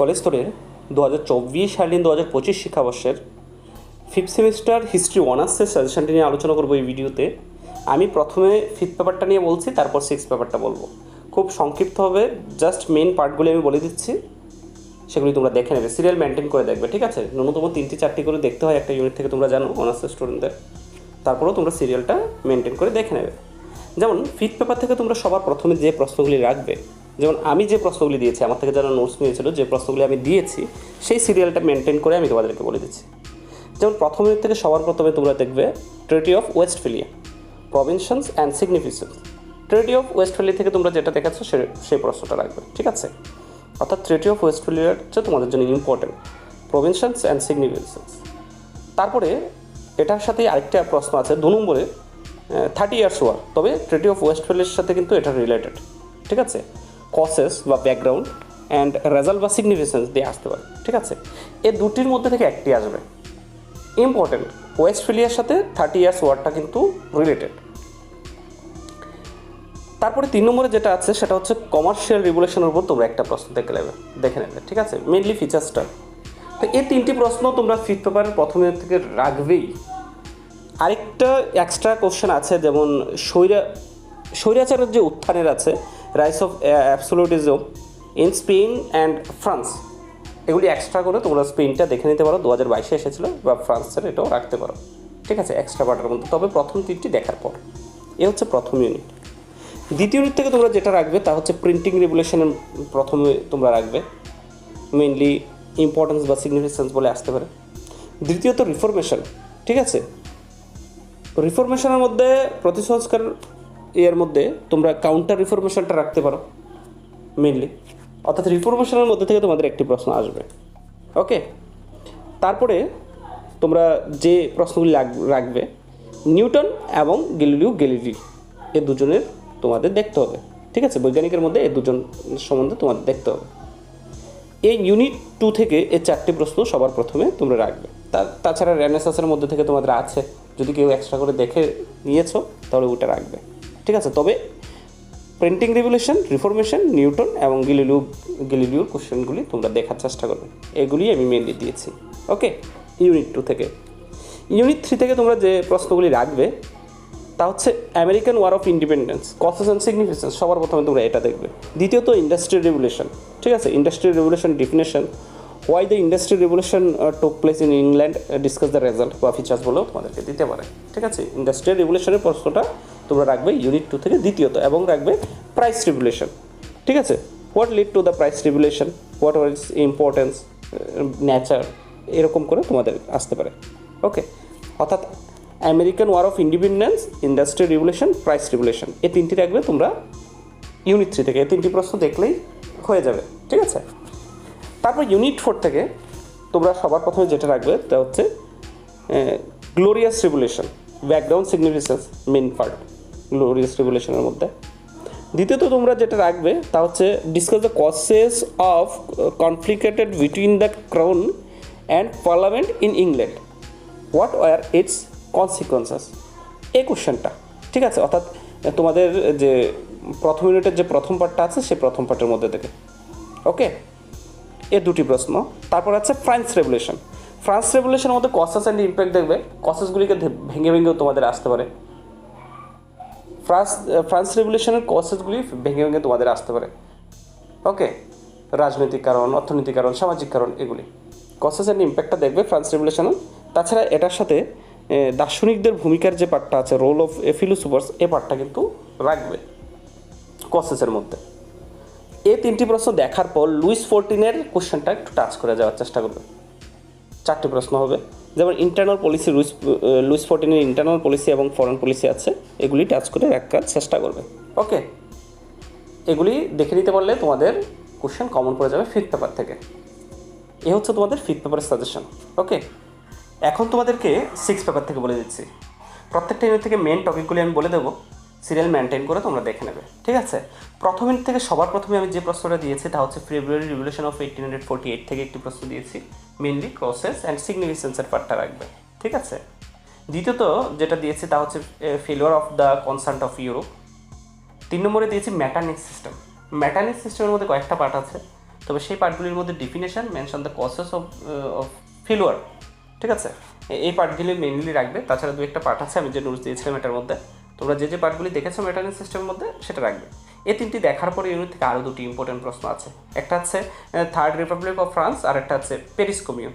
College স্তরের দু হাজার চব্বিশ সালিন দু হাজার পঁচিশ শিক্ষাবর্ষের ফিফথ সেমিস্টার হিস্ট্রি অনার্সের সাজেশনটি নিয়ে আলোচনা করব এই ভিডিওতে। আমি প্রথমে ফিফথ পেপারটা নিয়ে বলছি, তারপর সিক্স পেপারটা বলব। খুব সংক্ষিপ্তভাবে জাস্ট মেন পার্টগুলি আমি বলে দিচ্ছি। সেগুলি তোমরা দেখে নেবে সিরিয়াল মেনটেন করে দেখবে, ঠিক আছে? ন্যূনতম তিনটি চারটি করে দেখতে হয় একটা ইউনিট থেকে, তোমরা জানো অনার্সের স্টুডেন্টদের তারপরেও তোমরা সিরিয়ালটা মেনটেন করে দেখে নেবে। যেমন ফিফথ পেপার থেকে তোমরা সবার প্রথমে যে প্রশ্নগুলি রাখবে যেমন আমি যে প্রশ্নগুলি দিয়েছি, আমার থেকে যারা নোটস নিয়েছিল, যে প্রশ্নগুলি আমি দিয়েছি, সেই সিরিয়ালটা মেনটেন করে আমি তোমাদেরকে বলে দিচ্ছি। যেমন প্রথম থেকে সবার প্রথমে তোমরা দেখবে treaty of Westphalia provisions and significance treaty of Westphalia থেকে তোমরা যেটা দেখাচ্ছ সে, সেই প্রশ্নটা রাখবে, ঠিক আছে? অর্থাৎ ট্রেটি অফ ওয়েস্টফিলিয়ার হচ্ছে তোমাদের জন্য ইম্পর্টেন্ট প্রভিনশনস অ্যান্ড সিগনিফিকেন্স তারপরে এটার সাথে আরেকটা প্রশ্ন আছে, দু নম্বরে থার্টি ইয়ার্স ওয়ার তবে ট্রেটি অফ ওয়েস্টফিলের সাথে কিন্তু এটা রিলেটেড ঠিক আছে? কসেস বা ব্যাকগ্রাউন্ড অ্যান্ড রেজাল্ট বা সিগনিফিকেন্স দিয়ে আসতে পারে, ঠিক আছে? এই দুটির মধ্যে থেকে একটি আসবে। ইম্পর্টেন্ট ওয়েস্টফিলিয়ার সাথে থার্টি ইয়ার্স ওয়ার্ডটা কিন্তু রিলেটেড তারপরে তিন নম্বরে যেটা আছে, সেটা হচ্ছে কমার্শিয়াল রেগুলেশনের উপর তোমরা একটা প্রশ্ন দেখে নেবে দেখে নেবে, ঠিক আছে? মেনলি ফিচার্সটা তো এই তিনটি প্রশ্ন তোমরা ফিফথ পেপারের প্রথমে থেকে রাখবেই। আরেকটা এক্সট্রা কোশ্চেন আছে, যেমন স্বৈরা স্বৈরাচারের যে উত্থানের আছে rise of absolutism in Spain and France এগুলি এক্সট্রা করে তোমরা স্পেনটা দেখে নিতে পারো। দু হাজার বাইশে এসেছিল, বা ফ্রান্সের এটাও রাখতে পারো। ঠিক আছে? এক্সট্রা পার্টের মধ্যে। তবে প্রথম তিনটি দেখার পর। এ হচ্ছে প্রথম ইউনিট দ্বিতীয় ইউনিট থেকে তোমরা যেটা রাখবে, তা হচ্ছে প্রিন্টিং রেগুলেশনের প্রথমে তোমরা রাখবে। মেনলি ইম্পর্টেন্স বা সিগনিফিকেন্স বলে আসতে পারে। দ্বিতীয়ত রিফরমেশন ঠিক আছে? রিফরমেশনের মধ্যে প্রতিসংস্কার এর মধ্যে তোমরা কাউন্টার রিফরমেশনটা রাখতে পারো মেনলি অর্থাৎ রিফরমেশনের মধ্যে থেকে তোমাদের একটি প্রশ্ন আসবে। ওকে তারপরে তোমরা যে প্রশ্নগুলি রাখবে, নিউটন এবং গেলিলিও গেলিলি এ দুজনের তোমাদের দেখতে হবে। ঠিক আছে? বৈজ্ঞানিকের মধ্যে এই দুজন সম্বন্ধে তোমাদের দেখতে হবে। এই ইউনিট টু থেকে এই চারটি প্রশ্ন সবার প্রথমে তোমরা রাখবে। তা, তাছাড়া রেনেসাসের মধ্যে থেকে তোমাদের আছে। যদি কেউ এক্সট্রা করে দেখে নিয়েছো, তাহলে ওটা রাখবে। আছে, তবে প্রিন্টিং রেগুলেশন রিফরমেশন নিউটন এবং গিলিলিউ গিলিলিউর কোশ্চেনগুলি তোমরা দেখার চেষ্টা করবে। এগুলি আমি মেনলি দিয়েছি। ওকে ইউনিট টু থেকে। ইউনিট থ্রি থেকে তোমরা যে প্রশ্নগুলি রাখবে, তা হচ্ছে American war of independence causes and significance সবার প্রথমে তোমরা এটা দেখবে। দ্বিতীয়ত ইন্ডাস্ট্রিয়াল রেগুলেশন ঠিক আছে? Industrial regulation definition why the industrial regulation took place in England discuss the result বা ফিচার্স বলেও তোমাদেরকে দিতে পারে। ঠিক আছে? ইন্ডাস্ট্রিয়াল রেগুলেশনের প্রশ্নটা তোমরা রাখবে ইউনিট টু থেকে দ্বিতীয়ত এবং রাখবে প্রাইস রেগুলেশন ঠিক আছে? What lead to the price regulation what are is importance nature এরকম করে তোমাদের আসতে পারে। ওকে অর্থাৎ American war of independence industrial regulation price regulation এই তিনটি রাখবে তোমরা ইউনিট থ্রি থেকে। এই তিনটি প্রশ্ন দেখলেই হয়ে যাবে, ঠিক আছে? তারপর ইউনিট ফোর থেকে তোমরা সবার প্রথমে যেটা রাখবে, তা হচ্ছে glorious regulation background significance main part glorious রেগুলেশনের মধ্যে। দ্বিতীয়ত তোমরা যেটা রাখবে তা হচ্ছে discuss the causes of conflicted between the crown and parliament in England what war its consequences এই কোশ্চেনটা ঠিক আছে? অর্থাৎ তোমাদের যে প্রথম ইউনিটের যে প্রথম পার্টটা আছে, সেই প্রথম পার্টের মধ্যে থেকে। ওকে এ দুটি প্রশ্ন। তারপর আছে ফ্রান্স রেভুলেশন ফ্রান্স রেভুলেশনের মধ্যে কসেস অ্যান্ড ইম্প্যাক্ট দেখবে। কসেসগুলিকে ভেঙে ভেঙেও তোমাদের আসতে পারে। ফ্রান্স ফ্রান্স রেভুলেশনের কসেসগুলি ভেঙে ভেঙে তোমাদের আসতে পারে। ওকে রাজনৈতিক কারণ, অর্থনৈতিক কারণ, সামাজিক কারণ, এগুলি। কসেসের ইম্প্যাক্টটা দেখবে ফ্রান্স রেভুলেশনের তাছাড়া এটার সাথে দার্শনিকদের ভূমিকার যে পার্টটা আছে রোল অফ এ ফিলোসোফার্স এ পার্টটা কিন্তু রাখবে কসেসের মধ্যে। এই তিনটি প্রশ্ন দেখার পর লুইস ফোরটিনের কোশ্চেনটা একটু টাচ করে যাওয়ার চেষ্টা করবে। চারটি প্রশ্ন হবে। যেমন ইন্টারনাল পলিসি লুইস লুইস ফোর্টিনের ইন্টারনাল পলিসি এবং ফরেন পলিসি আছে, এগুলি টাচ করে রাখার চেষ্টা করবে। ওকে এগুলি দেখে নিতে পারলে তোমাদের কোশ্চেন কমন পড়ে যাবে ফিফথ পেপার থেকে। এ হচ্ছে তোমাদের ফিফথ পেপারের সাজেশন ওকে এখন তোমাদেরকে সিক্স পেপার থেকে বলে দিচ্ছি। প্রত্যেকটা ইউনিট থেকে মেন টপিকগুলি আমি বলে দেবো। সিরিয়াল মেনটেন করে তোমরা দেখে নেবে, ঠিক আছে? প্রথম থেকে সবার প্রথমে আমি যে প্রশ্নটা দিয়েছি, তা হচ্ছে February revolution of eighteen hundred forty eight থেকে একটি প্রশ্ন দিয়েছি। মেনলি ক্রসেস অ্যান্ড সিগনিফিকেন্সের পার্টটা রাখবে, ঠিক আছে? দ্বিতীয়ত যেটা দিয়েছি, তা হচ্ছে failure of the concert of Europe তিন নম্বরে দিয়েছি ম্যাটানিক সিস্টেম ম্যাটানিক সিস্টেমের মধ্যে কয়েকটা পার্ট আছে, তবে সেই পার্টগুলির মধ্যে definition mention the causes of of failure ঠিক আছে? এই পার্টগুলি মেনলি রাখবে। তাছাড়া দু একটা পার্ট আছে, আমি যে নোটস দিয়েছিলাম এটার মধ্যে। তোমরা যে যে পার্টগুলি দেখেছ মেটারিং সিস্টেমের মধ্যে, সেটা রাখবে। এই তিনটি দেখার পরে ইউনিট থেকে আরও দুটি ইম্পর্টেন্ট প্রশ্ন আছে। একটা হচ্ছে থার্ড রিপাবলিক অফ ফ্রান্স আর একটা হচ্ছে প্যারিস কমিউন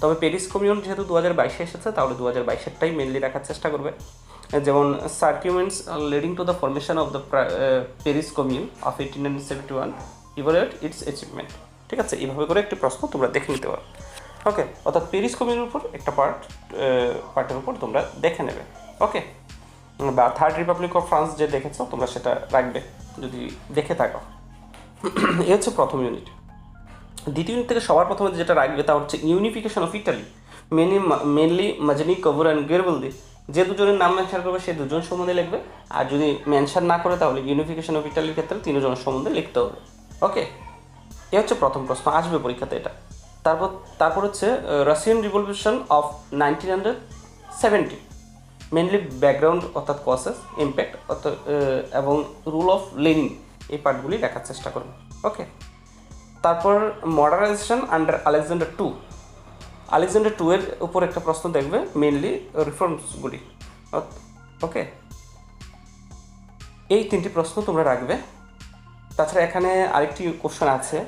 তবে প্যারিস কমিউন যেহেতু দু হাজার বাইশে এসেছে, তাহলে দু হাজার বাইশেরটাই মেনলি রাখার চেষ্টা করবে। যেমন circumstances leading to the formation of the Paris commune of eighteen nineteen seventy one evaluate its achievement ঠিক আছে? এইভাবে করে একটি প্রশ্ন তোমরা দেখে নিতে পারো। ওকে অর্থাৎ প্যারিস কমিউনের উপর একটা পার্ট পার্টের উপর তোমরা দেখে নেবে। ওকে বা থার্ড রিপাবলিক অফ ফ্রান্স যে দেখেছ, তোমরা সেটা রাখবে, যদি দেখে থাকো। এ হচ্ছে প্রথম ইউনিট দ্বিতীয় ইউনিট থেকে সবার প্রথমে যেটা রাখবে তা হচ্ছে unification of Italy mainly mainly Mazzini Cavour and Garibaldi যে দুজনের নাম মেনশন করবে, সে দুজন সম্বন্ধে লিখবে। আর যদি মেনশন না করে, তাহলে ইউনিফিকেশন অফ ইটালির ক্ষেত্রে তিনজনের সম্বন্ধে লিখতে হবে। ওকে এ হচ্ছে প্রথম প্রশ্ন, আসবে পরীক্ষাতে এটা। তারপর তারপর হচ্ছে Russian revolution of nineteen hundred seventy mainly background অর্থাৎ কসেস ইম্প্যাক্ট অর্থাৎ এবং রুল অফ লেনিং এই পার্টগুলি দেখার চেষ্টা করুন ওকে তারপর modernisation under Alexander two Alexander two এর উপর একটা প্রশ্ন দেখবে মেনলি রিফর্মসগুলি ওকে এই তিনটি প্রশ্ন তোমরা রাখবে। তাছাড়া এখানে আরেকটি কোশ্চেন আছে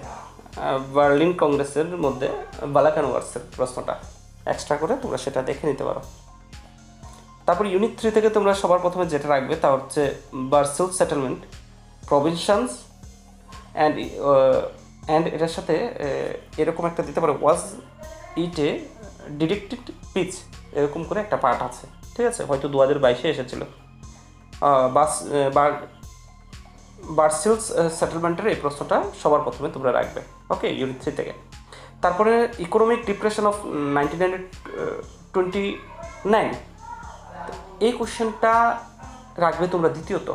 বার্লিন কংগ্রেসের মধ্যে বালাকান ওয়ার্সের প্রশ্নটা। এক্সট্রা করে তোমরা সেটা দেখে নিতে পারো। তারপর ইউনিট থ্রি থেকে তোমরা সবার প্রথমে যেটা রাখবে তা হচ্ছে Versailles settlement provisions and and এটার সাথে এরকম একটা দিতে পারে ওয়াজ ইট এ ডিরেক্টেড পিচ এরকম করে একটা পার্ট আছে, ঠিক আছে? হয়তো দু হাজার বাইশে এসেছিল। বাস বার বার্সেলস সেটেলমেন্টের এই প্রশ্নটা সবার প্রথমে তোমরা রাখবে, ওকে? ইউনিট থ্রি থেকে। তারপরে economic depression of nineteen hundred twenty nine এই কোশ্চেনটা রাখবে তোমরা দ্বিতীয়ত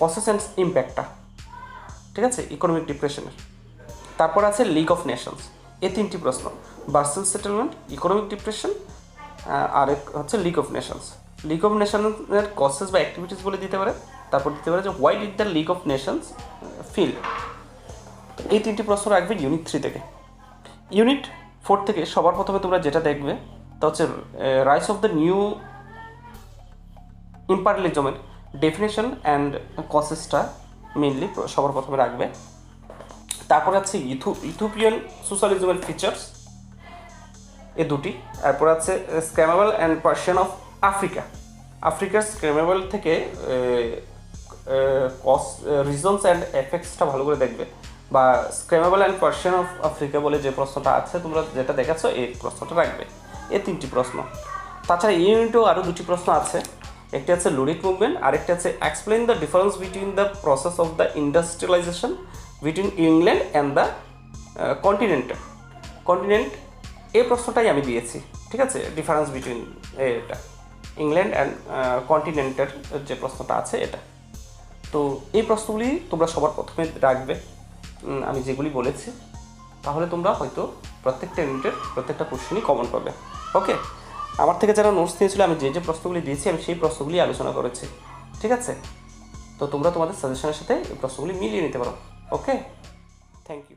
কসেস অ্যান্ড ইম্প্যাক্টটা ঠিক আছে? ইকোনমিক ডিপ্রেশনের তারপর আছে লিগ অফ নেশনস এই তিনটি প্রশ্ন। বার্সেল সেটেলমেন্ট ইকোনমিক ডিপ্রেশন আর হচ্ছে league of nations league of নেশনের causes বা অ্যাক্টিভিটিস বলে দিতে পারে। তারপর দিতে পারে যে why did the league of nations fail এই তিনটি প্রশ্ন রাখবে ইউনিট থ্রি থেকে। ইউনিট ফোর থেকে সবার প্রথমে তোমরা যেটা দেখবে তা হচ্ছে রাইস অফ দ্য নিউ ইম্পারিয়ালিজমের ডেফিনেশন অ্যান্ড কসেসটা মেনলি সবার প্রথমে রাখবে। তারপর আছে ইথু ইথোপিয়ান সোশ্যালিজমের ফিচার্স এ দুটি। তারপর আছে scramble and partition of Africa আফ্রিকার স্ক্যামেবল থেকে কস রিজনস অ্যান্ড এফেক্টসটা ভালো করে দেখবে। বা scramble and partition of Africa বলে যে প্রশ্নটা আছে, তোমরা যেটা দেখাচ্ছো এই প্রশ্নটা রাখবে। এই তিনটি প্রশ্ন। তাছাড়া এই ইউনিটেও আরও দুটি প্রশ্ন আছে। একটি আছে লুডিক মুভমেন্ট আরেকটি আছে explain the difference between the process of the industrialisation between England and the continent continent এই প্রশ্নটাই আমি দিয়েছি, ঠিক আছে? ডিফারেন্স বিটুইন এটা। ইংল্যান্ড অ্যান্ড কন্টিনেন্টের যে প্রশ্নটা আছে এটা। তো এই প্রশ্নগুলি তোমরা সবার প্রথমে রাখবে। আমি যেগুলি বলেছি, তাহলে তোমরা হয়তো প্রত্যেকটা ইউনিটের প্রত্যেকটা কোশ্চেনই কমন পাবে। ওকে। আমার থেকে যারা নোটস নিয়েছিল, আমি যে যে প্রশ্নগুলি দিয়েছি, আমি সেই প্রশ্নগুলি আলোচনা করেছি। ঠিক আছে? তো তোমরা তোমাদের সাজেশনের সাথে এই প্রশ্নগুলি মিলিয়ে নিতে পারো। ওকে? Thank you